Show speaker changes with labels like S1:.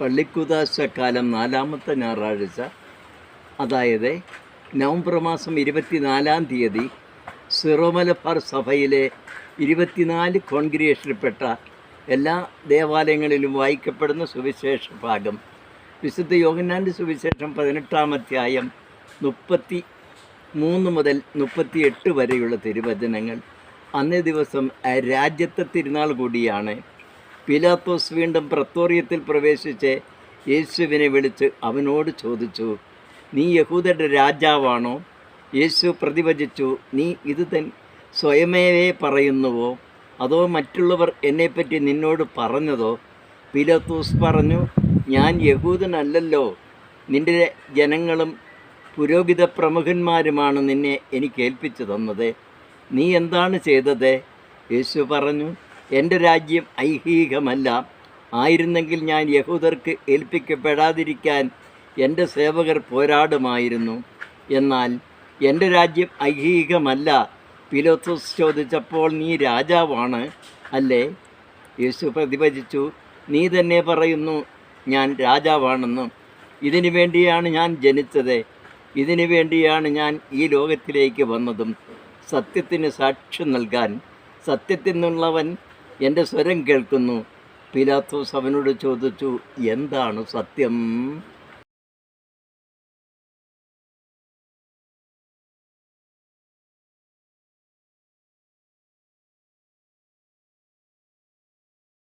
S1: പള്ളിക്കുദാശക്കാലം നാലാമത്തെ ഞായറാഴ്ച അതായത് നവംബർ മാസം ഇരുപത്തിനാലാം തീയതി സിറോമലഫാർ സഭയിലെ ഇരുപത്തിനാല് കോൺഗ്രിയേഷനിൽപ്പെട്ട എല്ലാ ദേവാലയങ്ങളിലും വായിക്കപ്പെടുന്ന സുവിശേഷ ഭാഗം. വിശുദ്ധ യോഗനാന്റെ സുവിശേഷം പതിനെട്ടാം അധ്യായം മുപ്പത്തി മൂന്ന് മുതൽ മുപ്പത്തിയെട്ട് വരെയുള്ള തിരുവചനങ്ങൾ. അന്നേ ദിവസം രാജ്യത്തെ തിരുനാൾ കൂടിയാണ്. പിലാത്തോസ് വീണ്ടും പ്രത്തോറിയത്തിൽ പ്രവേശിച്ച് യേശുവിനെ വിളിച്ച് അവനോട് ചോദിച്ചു നീ യഹൂദരുടെ രാജാവാണോ? യേശു പ്രതിവചിച്ചു നീ ഇത് തൻ സ്വയമേവേ പറയുന്നുവോ? അതോ മറ്റുള്ളവർ എന്നെപ്പറ്റി നിന്നോട് പറഞ്ഞതോ? പിലാത്തോസ് പറഞ്ഞു ഞാൻ യഹൂദനല്ലല്ലോ. നിന്റെ ജനങ്ങളും പുരോഹിത പ്രമുഖന്മാരുമാണ് നിന്നെ എനിക്ക് ഏൽപ്പിച്ചു തന്നത്. നീ എന്താണ് ചെയ്തത്? യേശു പറഞ്ഞു എന്റെ രാജ്യം ഐഹികമല്ല. ആയിരുന്നെങ്കിൽ ഞാൻ യഹൂദർക്ക് ഏൽപ്പിക്കപ്പെടാതിരിക്കാൻ എന്റെ സേവകർ പോരാടുമായിരുന്നു. എന്നാൽ എന്റെ രാജ്യം ഐഹികമല്ല. പിലോത്തോസ് ചോദിച്ചപ്പോൾ നീ രാജാവാണ് അല്ലേ? യേശു പ്രതിഭജിച്ചു നീ തന്നെ പറയുന്നു ഞാൻ രാജാവാണെന്നും. ഇതിനു വേണ്ടിയാണ് ഞാൻ ജനിച്ചത്. ഇതിനു വേണ്ടിയാണ് ഞാൻ ഈ ലോകത്തിലേക്ക് വന്നതും. സത്യത്തിന് സാക്ഷ്യം നൽകാൻ. സത്യത്തിൽ നിന്നുള്ളവൻ എന്റെ സ്വരം കേൾക്കുന്നു. പിലാത്തോസ് അവനോട് ചോദിച്ചു എന്താണ് സത്യം?